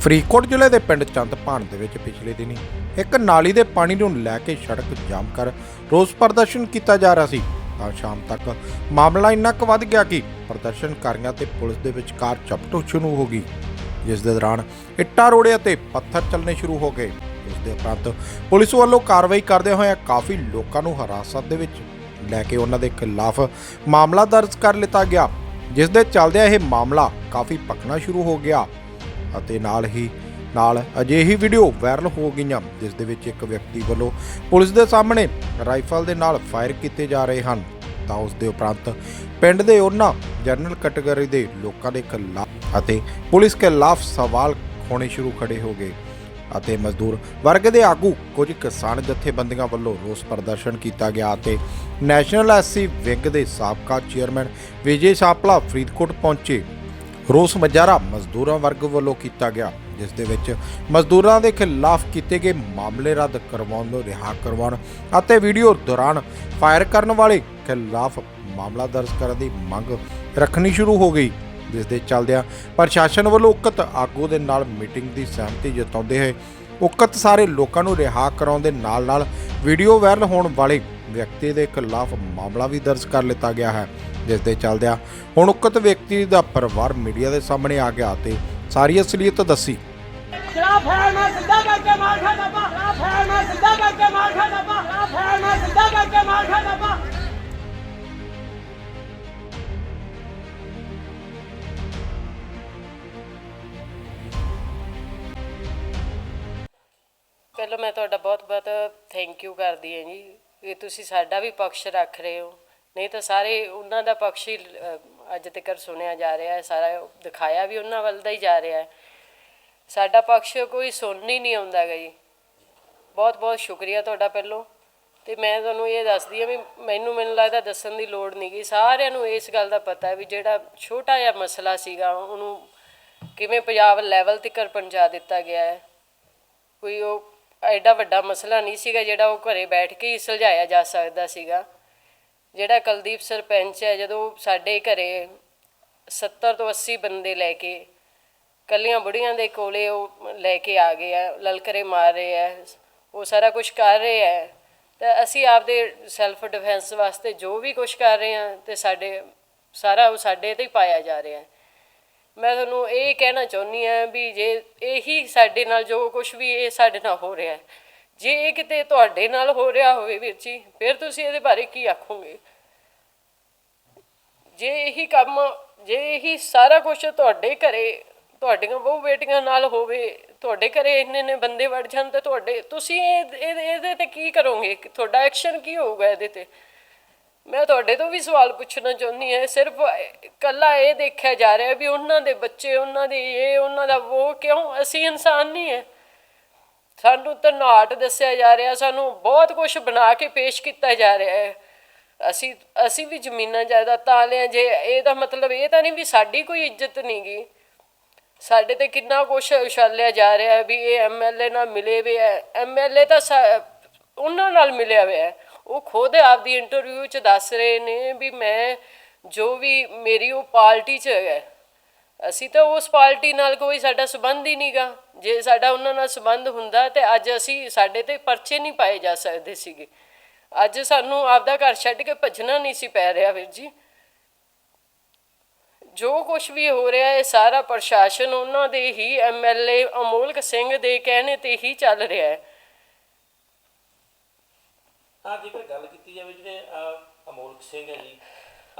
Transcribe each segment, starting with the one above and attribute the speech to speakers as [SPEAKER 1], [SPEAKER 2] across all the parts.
[SPEAKER 1] ਫਰੀਦਕੋਟ ਜ਼ਿਲ੍ਹੇ ਦੇ ਪਿੰਡ ਚੰਦਪਾਣ ਦੇ ਵਿੱਚ ਪਿਛਲੇ ਦਿਨੀ ਇੱਕ ਨਾਲੀ ਦੇ ਪਾਣੀ ਨੂੰ ਲੈ ਕੇ ਸੜਕ ਜਾਮ ਕਰ ਰੋਸ ਪ੍ਰਦਰਸ਼ਨ ਕੀਤਾ ਜਾ ਰਿਹਾ ਸੀ। ਤਾਂ ਸ਼ਾਮ ਤੱਕ ਮਾਮਲਾ ਇੰਨਾ ਕੁ ਵੱਧ ਗਿਆ ਕਿ ਪ੍ਰਦਰਸ਼ਨਕਾਰੀਆਂ ਤੇ ਪੁਲਿਸ ਦੇ ਵਿਚਕਾਰ ਝਪਟੋ ਸ਼ੁਰੂ ਹੋ ਗਈ। ਜਿਸ ਦੇ ਦੌਰਾਨ ਇੱਟਾਂ, ਰੋੜੇ ਅਤੇ ਪੱਥਰ ਚੱਲਣੇ ਸ਼ੁਰੂ ਹੋ ਗਏ। ਇਸ ਦੇ ਉਪਰੰਤ ਪੁਲਿਸ ਵੱਲੋਂ ਕਾਰਵਾਈ ਕਰਦੇ ਹੋਏ ਕਾਫੀ ਲੋਕਾਂ ਨੂੰ ਹਿਰਾਸਤ ਦੇ ਵਿੱਚ ਲੈ ਕੇ ਉਹਨਾਂ ਦੇ ਖਿਲਾਫ ਮਾਮਲਾ ਦਰਜ ਕਰ ਲਿੱਤਾ ਗਿਆ। ਜਿਸ ਦੇ ਚੱਲਦਿਆਂ ਇਹ ਮਾਮਲਾ ਕਾਫੀ ਪਕਣਾ ਸ਼ੁਰੂ ਹੋ ਗਿਆ। ਅਤੇ ਨਾਲ ਹੀ ਨਾਲ ਅਜਿਹੀ ਵੀਡੀਓ ਵਾਇਰਲ ਹੋ ਗਈਆਂ, ਜਿਸ ਦੇ ਵਿੱਚ ਇੱਕ ਵਿਅਕਤੀ ਵੱਲੋਂ ਪੁਲਿਸ ਦੇ ਸਾਹਮਣੇ ਰਾਈਫਲ ਦੇ ਨਾਲ ਫਾਇਰ ਕੀਤੇ ਜਾ ਰਹੇ ਹਨ। ਤਾਂ ਉਸ ਦੇ ਉਪਰੰਤ ਪਿੰਡ ਦੇ ਉਹਨਾਂ ਜਨਰਲ ਕੈਟਾਗਰੀ ਦੇ ਲੋਕਾਂ ਦੇ ਖਿਲਾਫ ਅਤੇ ਪੁਲਿਸ ਖਿਲਾਫ ਸਵਾਲ ਹੋਣੇ ਸ਼ੁਰੂ ਖੜੇ ਹੋ ਗਏ ਅਤੇ ਮਜ਼ਦੂਰ ਵਰਗ ਦੇ ਆਗੂ ਕੁਝ ਕਿਸਾਨ ਜਥੇਬੰਦੀਆਂ ਵੱਲੋਂ ਰੋਸ ਪ੍ਰਦਰਸ਼ਨ ਕੀਤਾ ਗਿਆ ਅਤੇ ਨੈਸ਼ਨਲ ਐਸਸੀ ਵਿੰਗ ਦੇ ਸਾਬਕਾ ਚੇਅਰਮੈਨ ਵਿਜੇ ਸਾਪਲਾ ਫਰੀਦਕੋਟ ਪਹੁੰਚੇ। ਰੋਸ ਮਜਾਰਾ ਮਜ਼ਦੂਰਾਂ ਵਰਗ ਵੱਲੋਂ ਕੀਤਾ ਗਿਆ, ਜਿਸ ਦੇ ਵਿੱਚ ਮਜ਼ਦੂਰਾਂ ਦੇ ਖਿਲਾਫ ਕੀਤੇ ਗਏ ਮਾਮਲੇ ਰੱਦ ਕਰਵਾਉਣ ਨੂੰ ਰਿਹਾ ਕਰਵਾਉਣ ਅਤੇ ਵੀਡੀਓ ਦੌਰਾਨ ਫਾਇਰ ਕਰਨ ਵਾਲੇ ਖਿਲਾਫ ਮਾਮਲਾ ਦਰਜ ਕਰਨ ਦੀ ਮੰਗ ਰੱਖਣੀ ਸ਼ੁਰੂ ਹੋ ਗਈ, ਜਿਸ ਦੇ ਚੱਲਦਿਆਂ ਪ੍ਰਸ਼ਾਸਨ ਵੱਲੋਂ ਉਕਤ ਆਗੂ ਦੇ ਨਾਲ ਮੀਟਿੰਗ ਦੀ ਸਹਿਮਤੀ ਜਤਾਉਂਦੇ ਹੋਏ ਉਕਤ ਸਾਰੇ ਲੋਕਾਂ ਨੂੰ ਰਿਹਾ ਕਰਾਉਣ ਦੇ ਨਾਲ-ਨਾਲ ਵੀਡੀਓ ਵਾਇਰਲ ਹੋਣ ਵਾਲੇ ਵਿਅਕਤੀ ਦੇ ਖਿਲਾਫ ਮਾਮਲਾ ਵੀ ਦਰਜ ਕਰ ਲਿੱਤਾ ਗਿਆ ਹੈ। ਜਿਸ ਦੇ ਚੱਲਦਿਆਂ ਹੁਣ ਉਕਤ ਵਿਅਕਤੀ ਦਾ ਪਰਿਵਾਰ ਮੀਡੀਆ ਦੇ ਸਾਹਮਣੇ ਆ ਗਿਆ ਤੇ ਸਾਰੀ ਅਸਲੀਅਤ ਦੱਸੀ।
[SPEAKER 2] ਫੈਲ ਮੈਂ ਸਿੱਧਾ ਕਰਕੇ ਮਾਰ ਖਾ ਦੱਬਾ ਸ਼ਰਾਬ ਫੈਲ ਮੈਂ ਸਿੱਧਾ ਕਰਕੇ ਮਾਰ ਖਾ ਦੱਬਾ ਸ਼ਰਾਬ ਫੈਲ ਮੈਂ ਸਿੱਧਾ ਕਰਕੇ ਮਾਰ ਖਾ ਦੱਬਾ
[SPEAKER 3] ਪਹਿਲਾਂ ਮੈਂ ਤੁਹਾਡਾ ਬਹੁਤ-ਬਹੁਤ ਥੈਂਕ ਯੂ ਕਰਦੀ ਹਾਂ ਜੀ। ਕਿ ਤੁਸੀਂ ਸਾਡਾ ਵੀ ਪੱਖ ਰੱਖ ਰਹੇ ਹੋ। ਨਹੀਂ ਤਾਂ ਸਾਰੇ ਉਹਨਾਂ ਦਾ ਪਕਸ਼ ਹੀ ਅਹ, ਅੱਜ ਤੱਕ ਸੁਣਿਆ ਜਾ ਰਿਹਾ ਹੈ ਸਾਰਾ ਦਿਖਾਇਆ ਵੀ ਉਹਨਾਂ ਵੱਲ ਦਾ ਹੀ ਜਾ ਰਿਹਾ ਹੈ। ਸਾਡਾ ਪਕਸ਼ ਕੋਈ ਸੁਣਨ ਹੀ ਨਹੀਂ ਆਉਂਦਾ ਗਾ ਜੀ। ਬਹੁਤ-ਬਹੁਤ ਸ਼ੁਕਰੀਆ ਤੁਹਾਡਾ ਪਹਿਲੋਂ। ਤੇ ਮੈਂ ਤੁਹਾਨੂੰ ਇਹ ਦੱਸਦੀ ਹਾਂ ਵੀ ਮੈਨੂੰ ਮੈਨੂੰ ਲੱਗਦਾ ਦੱਸਣ ਦੀ ਲੋੜ ਨਹੀਂ ਗਈ ਸਾਰਿਆਂ ਨੂੰ ਇਸ ਗੱਲ ਦਾ ਪਤਾ ਹੈ ਵੀ ਜਿਹੜਾ ਛੋਟਾ ਜਿਹਾ ਮਸਲਾ ਸੀਗਾ ਉਹਨੂੰ ਕਿਵੇਂ ਪੰਜਾਬ ਲੈਵਲ ਤੱਕ ਪਹੁੰਚਾ ਦਿੱਤਾ ਗਿਆ ਹੈ। ਕੋਈ ਉਹ ਐਡਾ ਵੱਡਾ ਮਸਲਾ ਨਹੀਂ ਸੀਗਾ ਜਿਹੜਾ ਉਹ ਘਰੇ ਬੈਠ ਕੇ ਹੀ ਸੁਲਝਾਇਆ ਜਾ ਸਕਦਾ ਸੀਗਾ। ਜਿਹੜਾ ਕੁਲਦੀਪ ਸਰਪੰਚ ਹੈ, ਜਦੋਂ ਸਾਡੇ ਘਰੇ 70 ਤੋਂ 80 ਬੰਦੇ ਲੈ ਕੇ ਕੱਲੀਆਂ ਬੁੜੀਆਂ ਦੇ ਕੋਲੇ ਉਹ ਲੈ ਕੇ ਆ ਗਏ ਆ, ਲਲਕਰੇ ਮਾਰ ਰਹੇ ਆ, ਉਹ ਸਾਰਾ ਕੁਝ ਕਰ ਰਹੇ ਆ। ਤਾਂ ਅਸੀਂ ਆਪਦੇ ਸੈਲਫ ਡਿਫੈਂਸ ਵਾਸਤੇ ਜੋ ਵੀ ਕੁਝ ਕਰ ਰਹੇ ਆ ਤੇ ਸਾਡੇ, ਸਾਰਾ ਉਹ ਸਾਡੇ ਤੇ ਹੀ ਪਾਇਆ ਜਾ ਰਿਹਾ ਮੈਂ ਤੁਹਾਨੂੰ ਇਹ ਕਹਿਣਾ ਚਾਹੁੰਦੀ ਹਾਂ ਵੀ ਜੇ ਇਹੀ ਸਾਡੇ ਨਾਲ ਜੋ ਕੁਝ ਵੀ ਇਹ ਸਾਡੇ ਨਾਲ ਹੋ ਰਿਹਾ ਹੈ ਜੇ ਇਹ ਕਿਤੇ ਤੁਹਾਡੇ ਨਾਲ ਹੋ ਰਿਹਾ ਹੋਵੇ ਵੀਰ ਜੀ, ਫਿਰ ਤੁਸੀਂ ਇਹਦੇ ਬਾਰੇ ਕੀ ਆਖੋਗੇ? ਜੇ ਇਹੀ ਕੰਮ, ਜੇ ਇਹੀ ਸਾਰਾ ਕੁਝ ਤੁਹਾਡੇ ਘਰੇ, ਤੁਹਾਡੀਆਂ ਬਹੁ ਬੇਟੀਆਂ ਨਾਲ ਹੋਵੇ, ਤੁਹਾਡੇ ਘਰੇ ਇੰਨੇ ਨੇ ਬੰਦੇ ਵੜ ਜਾਣ ਤੇ ਤੁਹਾਡੇ, ਤੁਸੀਂ ਇਹ ਇਹ- ਇਹਦੇ ਤੇ ਕੀ ਕਰੋਗੇ? ਤੁਹਾਡਾ ਐਕਸ਼ਨ ਕੀ ਹੋਊਗਾ ਇਹਦੇ ਤੇ? ਮੈਂ ਤੁਹਾਡੇ ਤੋਂ ਵੀ ਸਵਾਲ ਪੁੱਛਣਾ ਚਾਹੁੰਦੀ ਹਾਂ, ਸਿਰਫ ਕੱਲਾ ਇਹ ਦੇਖਿਆ ਜਾ ਰਿਹਾ ਵੀ ਉਹਨਾਂ ਦੇ ਬੱਚੇ, ਉਹਨਾਂ ਦੇ ਇਹ, ਉਹਨਾਂ ਦਾ ਉਹ ਕਿਉਂ? ਅਸੀਂ ਇਨਸਾਨ ਨਹੀਂ ਹੈ। ਸਾਨੂੰ ਤਾਂ ਦੱਸਿਆ ਜਾ ਰਿਹਾ, ਸਾਨੂੰ ਬਹੁਤ ਕੁਝ ਬਣਾ ਕੇ ਪੇਸ਼ ਕੀਤਾ ਜਾ ਰਿਹਾ ਹੈ। ਅਸੀਂ ਅਸੀਂ ਵੀ ਜ਼ਮੀਨਾਂ ਜਾਇਦਾਦਾਂ ਵਾਲੇ ਹਾਂ ਜੇ ਇਹਦਾ ਮਤਲਬ ਇਹ ਤਾਂ ਨਹੀਂ ਵੀ ਸਾਡੀ ਕੋਈ ਇੱਜ਼ਤ ਨਹੀਂ ਗੀ। ਸਾਡੇ ਤੇ ਕਿੰਨਾ ਕੁਝ ਉਛਾਲਿਆ ਜਾ ਰਿਹਾ ਹੈ ਵੀ ਇਹ ਐਮਐਲਏ ਨਾਲ ਮਿਲੇ ਵੇ ਹੈ। ਐਮਐਲਏ ਤਾਂ ਸਾ- ਉਹਨਾਂ ਨਾਲ ਮਿਲਿਆ ਹੋਇਆ ਉਹ ਖੁਦ ਆਪਦੀ ਇੰਟਰਵਿਊ 'ਚ ਦੱਸ ਰਹੇ ਨੇ ਵੀ ਮੈਂ ਜੋ ਵੀ ਮੇਰੀ ਉਹ ਪਾਰਟੀ 'ਚ ਹੈ। ਅਸੀਂ ਤਾਂ ਉਸ ਪਾਰਟੀ ਨਾਲ ਕੋਈ ਸਾਡਾ ਸਬੰਧ ਹੀ ਨਹੀਂਗਾ ਜੇ ਸਾਡਾ ਉਹਨਾਂ ਨਾਲ ਸਬੰਧ ਹੁੰਦਾ ਤੇ ਅੱਜ ਅਸੀਂ ਸਾਡੇ ਤੇ ਪਰਚੇ ਨਹੀਂ ਪਾਏ ਜਾ ਸਕਦੇ ਸੀਗੇ। ਅੱਜ ਸਾਨੂੰ ਆਪਦਾ ਘਰ ਛੱਡ ਕੇ ਭੱਜਣਾ ਨਹੀਂ ਸੀ ਪੈ ਰਿਹਾ ਵੀਰ ਜੀ। ਜੋ ਕੁਝ ਵੀ ਹੋ ਰਿਹਾ ਹੈ ਸਾਰਾ ਪ੍ਰਸ਼ਾਸਨ ਉਹਨਾਂ ਦੇ ਹੀ ਐਮਐਲਏ ਅਮੋਲਕ ਸਿੰਘ ਦੇ ਕਹਿਣੇ ਤੇ ਹੀ ਚੱਲ ਰਿਹਾ ਹੈ।
[SPEAKER 4] ਹਾਂ, ਜੇਕਰ ਗੱਲ ਕੀਤੀ ਜਾਵੇ ਜਿਹੜੇ ਅਮੋਲਕ ਸਿੰਘ ਹੈ ਜੀ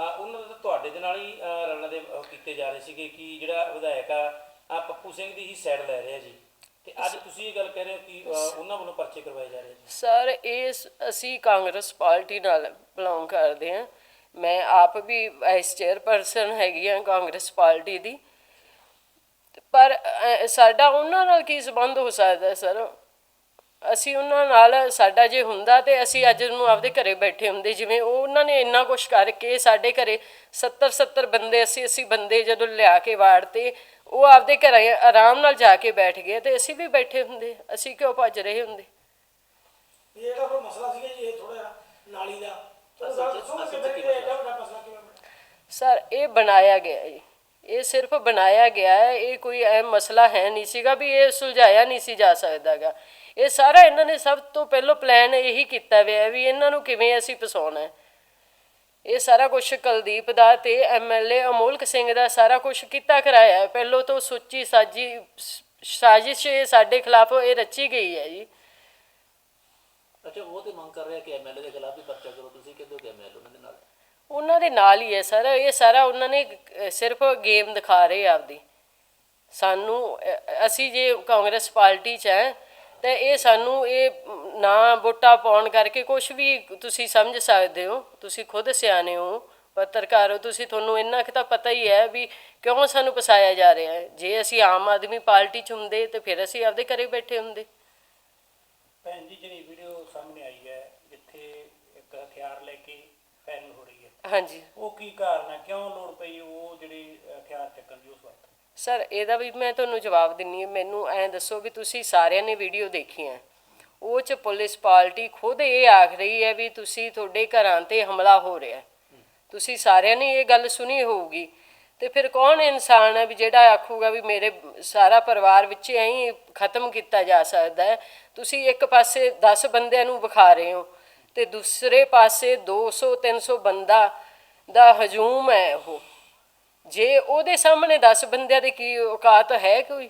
[SPEAKER 4] ਉਹਨਾਂ ਦਾ ਤੁਹਾਡੇ ਦੇ ਨਾਲ ਹੀ ਰਲਣ ਦੇ ਅਹ, ਕੀਤੇ ਜਾ ਰਹੇ ਸੀਗੇ ਕਿ ਜਿਹੜਾ ਵਿਧਾਇਕ ਆ ਆਹ ਪੱਪੂ ਸਿੰਘ ਦੀ ਹੀ ਸਾਈਡ ਲੈ ਰਿਹਾ ਜੀ। ਤੇ ਅੱਜ ਤੁਸੀਂ ਇਹ ਗੱਲ ਕਹਿ ਰਹੇ ਹੋ ਕਿ ਅਹ, ਉਹਨਾਂ ਵੱਲੋਂ ਪਰਚੇ ਕਰਵਾਏ ਜਾ ਰਹੇ ਜੀ
[SPEAKER 3] ਸਰ ਇਸ ਅਸੀਂ ਕਾਂਗਰਸ ਪਾਰਟੀ ਨਾਲ ਬਿਲੋਂਗ ਕਰਦੇ ਹਾਂ। ਮੈਂ ਆਪ ਵੀ ਵਾਈਸ ਚੇਅਰਪਰਸਨ ਹੈਗੀ ਹਾਂ ਕਾਂਗਰਸ ਪਾਰਟੀ ਦੀ। ਪਰ ਅਹ, ਸਾਡਾ ਉਹਨਾਂ ਨਾਲ ਕੀ ਸੰਬੰਧ ਹੋ ਸਕਦਾ ਸਰ? ਅਸੀਂ ਉਹਨਾਂ ਨਾਲ ਸਾਡਾ ਜੇ ਹੁੰਦਾ ਤੇ ਅਸੀਂ ਅੱਜ ਨੂੰ ਆਪਦੇ ਘਰੇ ਬੈਠੇ ਹੁੰਦੇ ਜਿਵੇਂ ਉਹ ਉਹਨਾਂ ਨੇ ਇੰਨਾ ਕੁਝ ਕਰਕੇ ਸਾਡੇ ਘਰੇ 70 70 ਬੰਦੇ 80 80 ਬੰਦੇ ਜਦੋਂ ਲਿਆ ਕੇ ਵਾੜਤੇ ਉਹ ਆਪਦੇ ਘਰੇ ਆਰਾਮ ਨਾਲ ਜਾ ਕੇ ਬੈਠ ਗਏ ਤੇ ਅਸੀਂ ਵੀ ਬੈਠੇ ਹੁੰਦੇ ਅਸੀਂ ਕਿਉਂ ਭੱਜ ਰਹੇ ਹੁੰਦੇ?
[SPEAKER 5] ਇਹ ਮਸਲਾ ਸੀਗਾ ਜੀ ਇਹ ਥੋੜਾ ਨਾਲੀ ਦਾ।
[SPEAKER 3] ਸਰ ਇਹ ਬਣਾਇਆ ਗਿਆ ਜੀ। ਇਹ ਸਿਰਫ ਬਣਾਇਆ ਗਿਆ ਹੈ ਇਹ ਕੋਈ ਐ ਮਸਲਾ ਹੈ ਨਹੀਂ ਸੀਗਾ ਵੀ ਇਹ ਸੁਲਝਾਇਆ ਨਹੀਂ ਸੀ ਜਾ ਸਕਦਾਗਾ। ਇਹ ਸਾਰਾ ਇਹਨਾਂ ਨੇ ਸਭ ਤੋਂ ਪਹਿਲਾਂ ਪਲਾਨ ਇਹੀ ਕੀਤਾ ਹੋਇਆ ਵੀ ਇਹਨਾਂ ਨੂੰ ਕਿਵੇਂ ਅਸੀਂ ਫਸਾਉਣਾ ਹੈ। ਇਹ ਸਾਰਾ ਕੁਝ ਕੁਲਦੀਪ ਦਾ ਤੇ ਐਮਐਲਏ ਅਮੋਲਕ ਸਿੰਘ ਦਾ ਸਾਰਾ ਕੁਝ ਕੀਤਾ ਕਰਾਇਆ। ਪਹਿਲੋਂ ਤੋਂ ਸੁੱਚੀ ਸਾਜੀ ਸਾਜ਼ਿਸ਼ ਇਹ ਸਾਡੇ ਖਿਲਾਫ ਇਹ ਰਚੀ ਗਈ ਹੈ ਜੀ।
[SPEAKER 6] ਅੱਛਾ ਉਹ ਤੇ ਮੰਗ ਕਰ ਰਿਹਾ ਕਿ ਐਮਐਲਏ ਦੇ ਖਿਲਾਫ ਵੀ ਪਰਚਾ ਕਰੋ। ਤੁਸੀਂ ਕਹਿੰਦੇ ਹੋ ਕਿ ਐਮਐਲਏ ਉਹਨਾਂ ਦੇ ਨਾਲ?
[SPEAKER 3] ਉਹਨਾਂ ਦੇ ਨਾਲ ਹੀ ਹੈ ਸਰ। ਇਹ ਸਾਰਾ ਉਹਨਾਂ ਨੇ ਸਿਰਫ ਗੇਮ ਦਿਖਾ ਰਹੇ ਆਪਦੀ। ਸਾਨੂੰ ਅਸੀਂ ਜੇ ਕਾਂਗਰਸ ਪਾਰਟੀ 'ਚ ਹੈ ਤੇ ਇਹ ਸਾਨੂੰ ਇਹ ਨਾ ਵੋਟਾਂ ਪਾਉਣ ਕਰਕੇ ਕੁਝ ਵੀ ਤੁਸੀਂ ਸਮਝ ਸਕਦੇ ਹੋ ਤੁਸੀਂ ਖੁਦ ਸਿਆਣੇ ਹੋ ਪੱਤਰਕਾਰ ਹੋ ਤੁਸੀਂ ਤੁਹਾਨੂੰ ਇੰਨਾ ਕੁ ਤਾਂ ਪਤਾ ਹੀ ਹੈ ਵੀ ਕਿਉਂ ਸਾਨੂੰ ਫਸਾਇਆ ਜਾ ਰਿਹਾ ਹੈ। ਜੇ ਅਸੀਂ ਆਮ ਆਦਮੀ ਪਾਰਟੀ 'ਚ ਹੁੰਦੇ ਤੇ ਫਿਰ ਅਸੀਂ ਆਪਦੇ ਘਰੇ ਬੈਠੇ ਹੁੰਦੇ।
[SPEAKER 5] ਭੈਣ ਜੀ ਜਿਹੜੀ ਵੀਡੀਓ ਸਾਹਮਣੇ ਆਈ ਹੈ ਜਿੱਥੇ ਇੱਕ ਹਥਿਆਰ ਲੈ ਕੇ ਫਾਇਰਿੰਗ ਹੋ ਰਹੀ ਹੈ।
[SPEAKER 3] ਹਾਂਜੀ।
[SPEAKER 5] ਉਹ ਕੀ ਕਾਰਨ ਹੈ? ਕਿਉਂ ਲੋੜ ਪਈ ਉਹ ਜਿਹੜੇ ਹਥਿਆਰ ਚੱਕਣ ਦੀ ਉਸ ਵਕਤ?
[SPEAKER 3] ਸਰ, ਇਹਦਾ ਵੀ ਮੈਂ ਤੁਹਾਨੂੰ ਜਵਾਬ ਦਿੰਨੀ ਹਾਂ। ਮੈਨੂੰ ਐਂ ਦੱਸੋ ਵੀ ਤੁਸੀਂ ਸਾਰਿਆਂ ਨੇ ਵੀਡੀਓ ਦੇਖੀ ਹੈ ਉਹ ਚ ਪੁਲਿਸ ਪਾਰਟੀ ਖੁਦ ਇਹ ਆਖ ਰਹੀ ਹੈ ਵੀ ਤੁਸੀਂ ਤੁਹਾਡੇ ਘਰਾਂ ਤੇ ਹਮਲਾ ਹੋ ਰਿਹਾ ਤੁਸੀਂ ਸਾਰਿਆਂ ਨੇ ਇਹ ਗੱਲ ਸੁਣੀ ਹੋਊਗੀ। ਤੇ ਫਿਰ ਕੌਣ ਇਨਸਾਨ ਹੈ ਵੀ ਜਿਹੜਾ ਆਖੂਗਾ ਵੀ ਮੇਰੇ ਸਾਰਾ ਪਰਿਵਾਰ ਵਿੱਚ ਐਂ ਖਤਮ ਕੀਤਾ ਜਾ ਸਕਦਾ ਹੈ? ਤੁਸੀਂ ਇੱਕ ਪਾਸੇ 10 ਬੰਦਿਆਂ ਨੂੰ ਵਿਖਾ ਰਹੇ ਹੋ ਤੇ ਦੂਸਰੇ ਪਾਸੇ 200 300 ਬੰਦਾ ਦਾ ਹਜੂਮ ਹੈ ਉਹ। ਜੇ ਉਹਦੇ ਸਾਹਮਣੇ 10 ਬੰਦਿਆਂ ਦੀ ਕੀ ਔਕਾਤ ਹੈ ਕੋਈ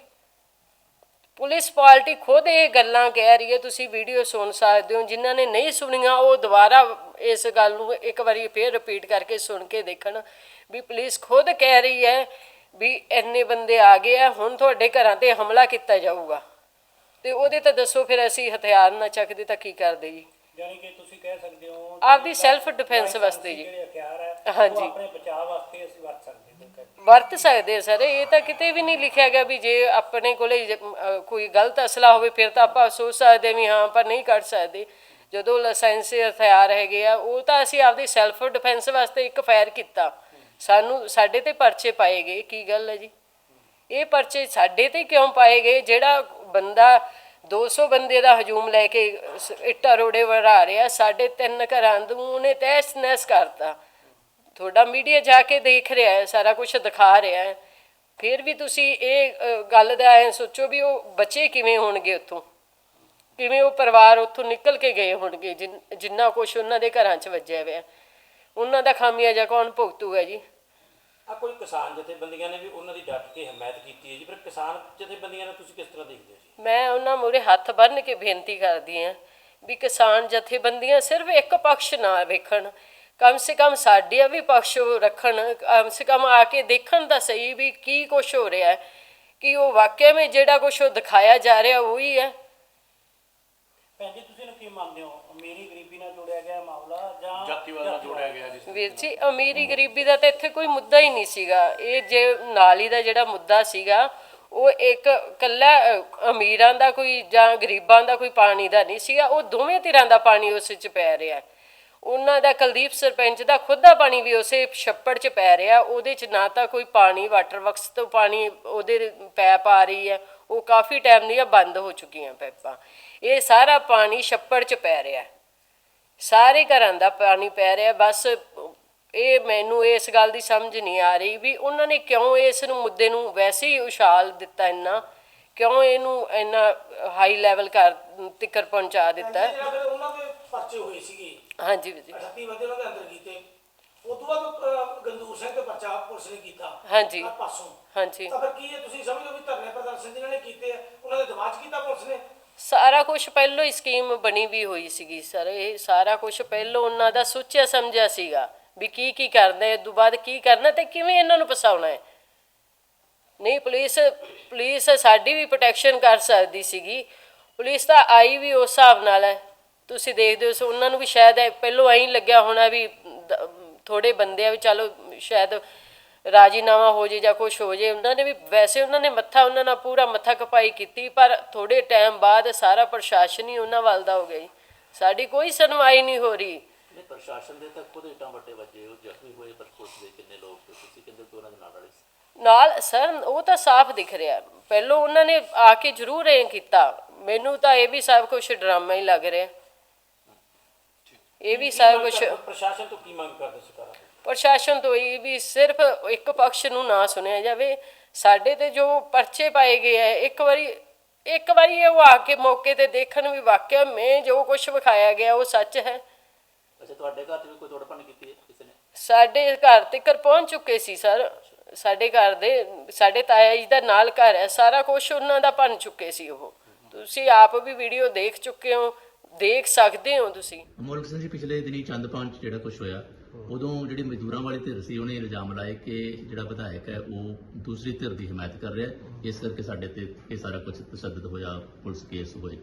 [SPEAKER 3] ਪੁਲਿਸ ਪਾਰਟੀ ਖੁਦ ਇਹ ਗੱਲਾਂ ਕਹਿ ਰਹੀ ਹੈ ਤੁਸੀਂ ਵੀਡੀਓ ਸੁਣ ਸਕਦੇ ਹੋ ਜਿਨ੍ਹਾਂ ਨੇ ਨਹੀਂ ਸੁਣੀਆਂ ਉਹ ਦੁਬਾਰਾ ਇਸ ਗੱਲ ਨੂੰ ਇੱਕ ਵਾਰੀ ਫੇਰ ਰਿਪੀਟ ਕਰਕੇ ਸੁਣ ਕੇ ਦੇਖਣ ਵੀ ਪੁਲਿਸ ਖੁਦ ਕਹਿ ਰਹੀ ਹੈ ਵੀ ਇੰਨੇ ਬੰਦੇ ਆ ਗਏ ਆ ਹੁਣ ਤੁਹਾਡੇ ਘਰਾਂ ਤੇ ਹਮਲਾ ਕੀਤਾ ਜਾਊਗਾ ਤੇ ਉਹਦੇ ਤਾਂ ਦੱਸੋ ਫਿਰ ਅਸੀਂ ਹਥਿਆਰ ਨਾ ਚੱਕਦੇ ਤਾਂ ਕੀ ਕਰਦੇ ਜੀ
[SPEAKER 5] ਯਾਨੀ ਕਿ ਤੁਸੀਂ ਕਹਿ ਸਕਦੇ ਹੋ
[SPEAKER 3] ਆਪਦੀ self defense ਵਾਸਤੇ ਜੀ।
[SPEAKER 5] ਜਿਹੜੇ ਹਥਿਆਰ ਹੈ
[SPEAKER 3] ਹਾਂਜੀ।
[SPEAKER 5] ਆਪਣੇ ਬਚਾਅ ਵਾਸਤੇ ਅਸੀਂ ਵਰਤ ਸਕਦੇ ਹਾਂ
[SPEAKER 3] ਵਰਤ ਸਕਦੇ ਸਰ। ਇਹ ਤਾਂ ਕਿਤੇ ਵੀ ਨਹੀਂ ਲਿਖਿਆ ਗਿਆ ਵੀ ਜੇ ਆਪਣੇ ਕੋਲੇ ਜ- ਅਹ, ਕੋਈ ਗਲਤ ਅਸਲਾ ਹੋਵੇ, ਫਿਰ ਤਾਂ ਆਪਾਂ ਸੋਚ ਸਕਦੇ ਵੀ ਹਾਂ ਪਰ ਨਹੀਂ ਕੱਢ ਸਕਦੇ। ਜਦੋਂ ਲਾਇਸੈਂਸੀ ਹਥਿਆਰ ਹੈਗੇ ਆ, ਉਹ ਤਾਂ ਅਸੀਂ ਆਪਦੀ ਸੈਲਫ ਡਿਫੈਂਸ ਵਾਸਤੇ ਇੱਕ ਫਾਇਰ ਕੀਤਾ। ਸਾਨੂੰ, ਸਾਡੇ ਤੇ ਪਰਚੇ ਪਾਏ ਗਏ। ਕੀ ਗੱਲ ਹੈ ਜੀ? ਇਹ ਪਰਚੇ ਸਾਡੇ ਤੇ ਕਿਉਂ ਪਾਏ ਗਏ? ਜਿਹੜਾ ਬੰਦਾ 200 ਬੰਦੇ ਦਾ ਹਜੂਮ ਲੈ ਕੇ ਸ- ਇੱਟਾਂ ਰੋੜੇ ਵੜਾ ਰਿਹਾ, ਸਾਡੇ ਤਿੰਨ ਘਰਾਂ ਨੂੰ ਉਹਨੇ ਤਹਿਸ ਨਹਿਸ ਕਰਤਾ। ਤੁਹਾਡਾ ਮੀਡੀਆ ਜਾ ਕੇ ਦੇਖ ਰਿਹਾ ਹੈ ਸਾਰਾ ਕੁਝ ਦਿਖਾ ਰਿਹਾ ਹੈ। ਫਿਰ ਵੀ ਤੁਸੀਂ ਇਹ ਗੱਲ ਦਾ ਐ ਸੋਚੋ ਵੀ ਉਹ ਬੱਚੇ ਕਿਵੇਂ ਹੋਣਗੇ ਉੱਥੋਂ? ਕਿਵੇਂ ਉਹ ਪਰਿਵਾਰ ਉੱਥੋਂ ਨਿਕਲ ਕੇ ਗਏ ਹੋਣਗੇ ਜਿਨ- ਕੁਝ ਉਹਨਾਂ ਦੇ ਘਰਾਂ 'ਚ ਵੱਜਿਆ ਹੋਇਆ। ਉਹਨਾਂ ਦਾ ਖਾਮਿਆਜਾ ਕੌਣ ਭੁਗਤੂਗਾ ਜੀ?
[SPEAKER 4] ਆ ਕੋਈ ਕਿਸਾਨ ਜਥੇਬੰਦੀਆਂ ਨੇ ਵੀ ਉਹਨਾਂ ਦੀ ਡਟ ਕੇ ਹਮਾਇਤ ਕੀਤੀ ਹੈ ਜੀ ਪਰ ਕਿਸਾਨ ਜਥੇਬੰਦੀਆਂ ਨੂੰ ਤੁਸੀਂ ਕਿਸ ਤਰ੍ਹਾਂ ਦੇਖਦੇ ਹੋ ਜੀ?
[SPEAKER 3] ਮੈਂ ਉਹਨਾਂ ਮੂਹਰੇ ਹੱਥ ਬੰਨ੍ਹ ਕੇ ਬੇਨਤੀ ਕਰਦੀ ਹਾਂ ਵੀ ਕਿਸਾਨ ਜਥੇਬੰਦੀਆਂ ਸਿਰਫ ਇੱਕ ਪਕਸ਼ ਨਾ ਵੇਖਣ ਕਮ ਸੇ ਕਮ ਸਾਡਿਆ ਵੀ ਪਕਸ਼ ਰੱਖਣ ਕਮ ਸੇ ਕਮ ਆ ਕੇ ਦੇਖਣ ਤਾਂ ਸਹੀ ਵੀ ਕੀ ਕੁਝ ਹੋ ਰਿਹਾ ਹੈ ਕਿ ਉਹ ਵਾਕਿਆ ਵਿੱਚ ਜਿਹੜਾ ਕੁਝ ਉਹ ਦਿਖਾਇਆ ਜਾ ਰਿਹਾ ਉਹੀ ਹੈ।
[SPEAKER 5] ਭੈਣ ਜੀ ਤੁਸੀਂ ਨੂੰ ਕੀ ਮੰਨਦੇ ਹੋ? ਅਮੀਰੀ ਗਰੀਬੀ ਨਾਲ ਜੋੜਿਆ ਗਿਆ ਮਾਮਲਾ ਜਾਂ
[SPEAKER 6] ਜਾਤੀਵਾਦ ਨਾਲ ਜੋੜਿਆ ਗਿਆ ਜਿਸ
[SPEAKER 3] ਵੀਰ ਜੀ ਅਮੀਰੀ ਗਰੀਬੀ ਦਾ ਤਾਂ ਇੱਥੇ ਕੋਈ ਮੁੱਦਾ ਹੀ ਨਹੀਂ ਸੀਗਾ। ਇਹ ਜੇ ਨਾਲੀ ਦਾ ਜਿਹੜਾ ਮੁੱਦਾ ਸੀਗਾ ਉਹ ਇੱਕ ਕੱਲਾ ਅਮੀਰਾਂ ਦਾ ਕੋਈ ਜਾਂ ਗਰੀਬਾਂ ਦਾ ਕੋਈ ਪਾਣੀ ਦਾ ਨਹੀਂ ਸੀਗਾ ਉਹ ਦੋਵੇਂ ਧਿਰਾਂ ਦਾ ਪਾਣੀ ਉਸ ਵਿੱਚ ਪੈ ਰਿਹਾ ਹੈ। ਉਹਨਾਂ ਦਾ ਕੁਲਦੀਪ ਸਰਪੰਚ ਦਾ ਖੁਦ ਦਾ ਪਾਣੀ ਵੀ ਉਸੇ ਛੱਪੜ 'ਚ ਪੈ ਰਿਹਾ, ਉਹਦੇ 'ਚ ਨਾ ਤਾਂ ਕੋਈ ਪਾਣੀ, ਵਾਟਰ ਵਰਕਸ ਤੋਂ ਪਾਣੀ ਉਹਦੇ ਪੈਪ ਆ ਰਹੀ ਹੈ, ਉਹ ਕਾਫੀ ਟਾਈਮ ਦੀਆਂ ਬੰਦ ਹੋ ਚੁੱਕੀਆਂ ਪੈਪਾਂ। ਇਹ ਸਾਰਾ ਪਾਣੀ ਛੱਪੜ 'ਚ ਪੈ ਰਿਹਾ। ਸਾਰੇ ਘਰਾਂ ਦਾ ਪਾਣੀ ਪੈ ਰਿਹਾ, ਬਸ ਇਹ ਮੈਨੂੰ ਇਸ ਗੱਲ ਦੀ ਸਮਝ ਨਹੀਂ ਆ ਰਹੀ ਵੀ ਉਹਨਾਂ ਨੇ ਕਿਉਂ ਇਸ ਨੂੰ ਮੁੱਦੇ ਨੂੰ ਵੈਸੇ ਹੀ ਉਛਾਲ ਦਿੱਤਾ ਇੰਨਾ, ਕਿਉਂ ਇਹਨੂੰ ਇੰਨਾ ਹਾਈ ਲੈਵਲ ਕਰ ਤਿੱਕਰ ਪਹੁੰਚਾ ਦਿੱਤਾ।
[SPEAKER 5] ਉਹਨਾਂ ਦੇ ਪਰਚੇ ਹੋਏ ਸੀਗੇ।
[SPEAKER 3] ਹਾਂਜੀ ਵੀਰ ਜੀ।
[SPEAKER 5] 38 ਬੰਦੇ ਉਹਨਾਂ ਦੇ ਅੰਦਰ ਕੀਤੇ। ਉਸ ਤੋਂ ਬਾਅਦ ਅਹ, ਗੰਦੂਰ ਸਿੰਘ ਤੇ ਪਰਚਾ ਪੁਲਿਸ ਨੇ ਕੀਤਾ।
[SPEAKER 3] ਹਾਂਜੀ।
[SPEAKER 5] ਆਹ ਪਾਸੋਂ।
[SPEAKER 3] ਹਾਂਜੀ।
[SPEAKER 5] ਤਾਂ ਫਿਰ ਕੀ ਇਹ ਤੁਸੀਂ ਸਮਝਦੇ ਹੋ ਵੀ ਧਰਨੇ ਪ੍ਰਦਰਸ਼ਨ ਜਿਹਨਾਂ ਨੇ ਕੀਤੇ ਆ ਉਹਨਾਂ ਦੇ ਦਿਮਾਗ 'ਚ ਕੀਤਾ ਪੁਲਿਸ ਨੇ?
[SPEAKER 3] ਸਾਰਾ ਕੁਝ ਪਹਿਲਾਂ ਹੀ ਸਕੀਮ ਬਣੀ ਵੀ ਹੋਈ ਸੀਗੀ ਸਰ। ਇਹ ਸਾਰਾ ਕੁਝ ਪਹਿਲਾਂ ਉਹਨਾਂ ਦਾ ਸੋਚਿਆ ਸਮਝਿਆ ਸੀਗਾ ਵੀ ਕੀ ਕੀ ਕਰਨਾ ਹੈ ਤੋਂ ਬਾਅਦ ਕੀ ਕਰਨਾ ਤੇ ਕਿਵੇਂ ਇਹਨਾਂ ਨੂੰ ਫਸਾਉਣਾ ਹੈ। ਨਹੀਂ ਪੁਲਿਸ ਪੁਲਿਸ ਸਾਡੀ ਵੀ ਪ੍ਰੋਟੈਕਸ਼ਨ ਕਰ ਸਕਦੀ ਸੀਗੀ। ਪੁਲਿਸ ਤਾਂ ਆਈ ਵੀ ਉਸ ਹਿਸਾਬ ਨਾਲ ਹੈ। ਤੁਸੀਂ ਦੇਖਦੇ ਹੋ ਸੋ ਉਹਨਾਂ ਨੂੰ ਵੀ ਸ਼ਾਇਦ ਪਹਿਲੋਂ ਐਂ ਲੱਗਿਆ ਹੋਣਾ ਵੀ ਥੋੜੇ ਬੰਦੇ ਆ ਵੀ ਚਲੋ ਸ਼ਾਇਦ ਰਾਜੀਨਾਮਾ ਹੋ ਜੇ ਜਾਂ ਕੁਝ ਹੋ ਜੇ ਉਹਨਾਂ ਨੇ ਵੀ ਵੈਸੇ ਉਹਨਾਂ ਨੇ ਮੱਥਾ ਉਹਨਾਂ ਨਾਲ ਪੂਰਾ ਮੱਥਾ ਕਪਾਈ ਕੀਤੀ ਪਰ ਥੋੜੇ ਟਾਈਮ ਬਾਅਦ ਸਾਰਾ ਪ੍ਰਸ਼ਾਸਨ ਹੀ ਉਹਨਾਂ ਵੱਲ ਦਾ ਹੋ ਜੀ। ਸਾਡੀ ਕੋਈ ਸੁਣਵਾਈ ਨਹੀਂ ਹੋ ਰਹੀ।
[SPEAKER 6] ਨੇ ਪ੍ਰਸ਼ਾਸਨ ਦੇ ਤਾਂ ਖੁਦ ਇੱਟਾਂ ਵੱਟੇ ਵੱਜੇ ਉਹ ਜ਼ਖਮੀ ਹੋਏ ਪਰ ਪੁਲਿਸ ਦੇ ਕਿੰਨੇ ਲੋਕ ਤੁਸੀਂ ਕਹਿੰਦੇ ਕਿ ਉਹਨਾਂ ਦੇ ਨਾਲ ਵਾਲੇ
[SPEAKER 3] ਨਾਲ ਸਰ ਉਹ ਤਾਂ ਸਾਫ਼ ਦਿਖ ਰਿਹਾ। ਪਹਿਲੋਂ ਉਹਨਾਂ ਨੇ ਆ ਕੇ ਜ਼ਰੂਰ ਇਹ ਕੀਤਾ। ਮੈਨੂੰ ਤਾਂ ਇਹ ਵੀ ਸਭ ਕੁਝ ਡਰਾਮਾ ਹੀ ਲੱਗ ਰਿਹਾ। ਇਹ ਵੀ ਸਭ ਕੁਝ
[SPEAKER 4] ਪ੍ਰਸ਼ਾਸਨ ਤੋਂ ਕੀ ਮੰਗ ਕਰਦੇ ਸਰਕਾਰ
[SPEAKER 3] ਪ੍ਰਸ਼ਾਸਨ ਤੋਂ ਇਹ ਵੀ ਸਿਰਫ ਇੱਕ ਪਕਸ਼ ਨੂੰ ਨਾ ਸੁਣਿਆ ਜਾਵੇ। ਸਾਡੇ ਤੇ ਜੋ ਪਰਚੇ ਪਾਏ ਗਏ ਹੈ ਇੱਕ ਵਾਰੀ ਇੱਕ ਵਾਰੀ ਉਹ ਆ ਕੇ ਮੌਕੇ ਤੇ ਦੇਖਣ ਵੀ ਵਾਕਿਆ ਮੈਂ ਜੋ ਕੁਝ ਵਿਖਾਇਆ ਗਿਆ ਉਹ ਸੱਚ ਹੈ।
[SPEAKER 6] ਅੱਛਾ ਤੁਹਾਡੇ ਘਰ 'ਚ ਵੀ ਕੋਈ ਤੋੜਪਣ ਕੀਤੀ ਹੈ ਕਿਸੇ ਨੇ?
[SPEAKER 3] ਸਾਡੇ ਘਰ ਤੱਕ ਪਹੁੰਚ ਚੁੱਕੇ ਸੀ ਸਰ। ਸਾਡੇ ਘਰ ਦੇ ਸਾਡੇ ਤਾਇਆ ਜੀ ਦਾ ਨਾਲ ਘਰ ਹੈ ਸਾਰਾ ਕੁਝ ਉਹਨਾਂ ਦਾ ਭੰਨ ਚੁੱਕੇ ਸੀ ਉਹ। ਤੁਸੀਂ ਆਪ ਵੀ ਵੀਡੀਓ ਦੇਖ ਚੁੱਕੇ ਹੋ। ਦੇਖ ਸਕਦੇ ਹੋ ਤੁਸੀਂ।
[SPEAKER 6] ਅਮੋਲਕ ਸਿੰਘ ਜੀ ਪਿਛਲੇ ਦਿਨੀ ਚੰਦਪਾਨ 'ਚ ਜਿਹੜਾ ਕੁਝ ਹੋਇਆ ਉਦੋਂ ਜਿਹੜੀ ਮਜ਼ਦੂਰਾਂ ਵਾਲੀ ਧਿਰ ਸੀ ਉਹਨੇ ਇਲਜ਼ਾਮ ਲਾਏ ਕਿ ਜਿਹੜਾ ਵਿਧਾਇਕ ਹੈ ਉਹ ਦੂਸਰੀ ਧਿਰ ਦੀ ਹਮਾਇਤ ਕਰ ਰਿਹਾ ਹੈ। ਇਸ ਕਰਕੇ ਸਾਡੇ ਤੇ ਇਹ ਸਾਰਾ ਕੁਝ ਤਸ਼ੱਦਦ ਹੋਇਆ ਪੁਲਿਸ ਕੇਸ ਹੋਏ।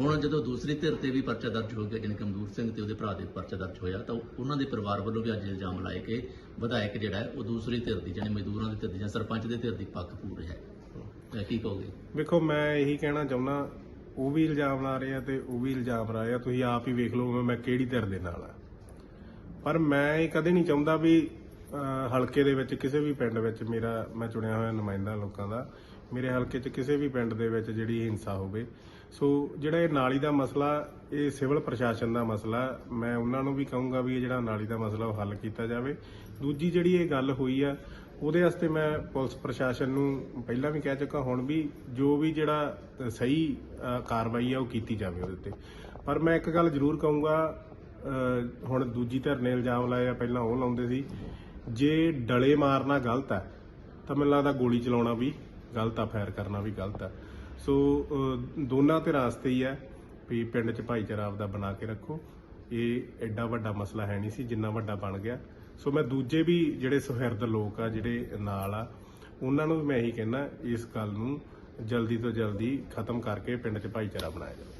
[SPEAKER 6] ਹੁਣ ਜਦੋਂ ਦੂਸਰੀ ਧਿਰ ਤੇ ਵੀ ਪਰਚਾ ਦਰਜ ਹੋ ਗਿਆ ਜਾਣੀ ਕਿ ਮਨਦੂਰ ਸਿੰਘ ਤੇ ਉਹਦੇ ਭਰਾ ਦੇ ਪਰਚਾ ਦਰਜ ਹੋਇਆ ਤਾਂ ਉਹਨਾਂ ਦੇ ਪਰਿਵਾਰ ਵੱਲੋਂ ਵੀ ਅੱਜ ਇਲਜ਼ਾਮ ਲਾਏ ਕਿ ਵਿਧਾਇਕ ਜਿਹੜਾ ਹੈ ਉਹ ਦੂਸਰੀ ਧਿਰ ਦੀ ਜਾਣੀ ਮਜ਼ਦੂਰਾਂ ਦੀ ਧਿਰ ਦੀ ਜਾਂ ਸਰਪੰਚ ਦੇ ਧਿਰ ਦੀ ਪੱਖ ਪੂਰ ਰਿਹਾ ਹੈ। ਕੀ ਕਹੋਗੇ?
[SPEAKER 7] ਵੇਖੋ ਮੈਂ ਇਹੀ ਕਹਿਣਾ ਚਾਹੁੰਦਾ ਉਹ ਵੀ ਇਲਜ਼ਾਮ ਲਾ ਰਹੇ ਆ ਤੇ ਉਹ ਵੀ ਇਲਜ਼ਾਮ ਲਾ ਰਹੇ ਆ। ਤੁਸੀਂ ਆਪ ਹੀ ਵੇਖ ਲਓ ਮੈਂ ਕਿਹੜੀ ਧਿਰ ਦੇ ਨਾਲ ਆ। ਪਰ ਮੈਂ ਇਹ ਕਦੇ ਨਹੀਂ ਚਾਹੁੰਦਾ ਵੀ ਹਲਕੇ ਦੇ ਵਿੱਚ ਕਿਸੇ ਵੀ ਪਿੰਡ ਵਿੱਚ ਮੇਰਾ, ਮੈਂ ਚੁਣਿਆ ਹੋਇਆ ਨੁਮਾਇੰਦਾ ਲੋਕਾਂ ਦਾ, ਮੇਰੇ ਹਲਕੇ 'ਚ ਕਿਸੇ ਵੀ ਪਿੰਡ ਦੇ ਵਿੱਚ ਜਿਹੜੀ ਹਿੰਸਾ ਹੋਵੇ। ਸੋ, ਜਿਹੜਾ ਇਹ ਨਾਲੀ ਦਾ ਮਸਲਾ, ਇਹ ਸਿਵਲ ਪ੍ਰਸ਼ਾਸਨ ਦਾ ਮਸਲਾ, ਮੈਂ ਉਹਨਾਂ ਨੂੰ ਵੀ ਕਹੂੰਗਾ ਵੀ ਇਹ ਜਿਹੜਾ ਨਾਲੀ ਦਾ ਮਸਲਾ ਉਹ ਹੱਲ ਕੀਤਾ ਜਾਵੇ। ਦੂਜੀ ਜਿਹੜੀ ਇਹ ਗੱਲ ਹੋਈ ਆ ਉਹਦੇ ਵਾਸਤੇ ਮੈਂ ਪੁਲਿਸ ਪ੍ਰਸ਼ਾਸਨ ਨੂੰ ਪਹਿਲਾਂ ਵੀ ਕਹਿ ਚੁੱਕਾ, ਹੁਣ ਵੀ ਜੋ ਵੀ ਜਿਹੜਾ ਸਹੀ ਕਾਰਵਾਈ ਆ ਉਹ ਕੀਤੀ ਜਾਵੇ ਉਹਦੇ ਤੇ ਪਰ ਮੈਂ ਇੱਕ ਗੱਲ ਜ਼ਰੂਰ ਕਹੂੰਗਾ ਹੁਣ ਦੂਜੀ ਧਿਰ ਨੇ ਇਲਜ਼ਾਮ ਲਾਇਆ, ਪਹਿਲਾਂ ਉਹ ਲਾਉਂਦੇ ਸੀ, ਜੇ ਡਲੇ ਮਾਰਨਾ ਗਲਤ ਹੈ ਤਾਂ ਮੈਨੂੰ ਲੱਗਦਾ ਗੋਲੀ ਚਲਾਉਣਾ ਵੀ ਗਲਤ ਆ, ਫਾਇਰ ਕਰਨਾ ਵੀ ਗਲਤ ਆ। ਸੋ ਦੋਨਾਂ ਧਿਰਾਂ ਵਾਸਤੇ ਹੀ ਹੈ ਵੀ ਪਿੰਡ 'ਚ ਭਾਈਚਾਰਾ ਆਪਦਾ ਬਣਾ ਕੇ ਰੱਖੋ। ਇਹ ਐਡਾ ਵੱਡਾ ਮਸਲਾ ਹੈ ਨਹੀਂ ਸੀ, ਜਿੰਨਾ ਵੱਡਾ ਬਣ ਗਿਆ। ਸੋ ਮੈਂ ਦੂਜੇ ਵੀ ਜਿਹੜੇ ਸੁਹਿਰਦ ਲੋਕ ਆ, ਜਿਹੜੇ ਨਾਲ ਆ, ਉਹਨਾਂ ਨੂੰ ਵੀ ਮੈਂ ਇਹੀ ਕਹਿਣਾ ਇਸ ਗੱਲ ਨੂੰ ਜਲਦੀ ਤੋਂ ਜਲਦੀ ਖਤਮ ਕਰਕੇ ਪਿੰਡ 'ਚ ਭਾਈਚਾਰਾ ਬਣਾਇਆ ਜਾਵੇ।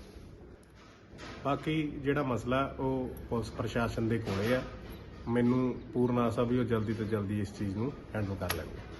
[SPEAKER 7] ਬਾਕੀ ਜਿਹੜਾ ਮਸਲਾ, ਉਹ ਪੁਲਿਸ ਪ੍ਰਸ਼ਾਸਨ ਦੇ ਕੋਲੇ ਆ। ਮੈਨੂੰ ਪੂਰਨ ਆਸਾ ਵੀ ਉਹ ਜਲਦੀ ਤੋਂ ਜਲਦੀ ਇਸ ਚੀਜ਼ ਨੂੰ ਹੈਂਡਲ ਕਰ ਲੈਣਗੇ।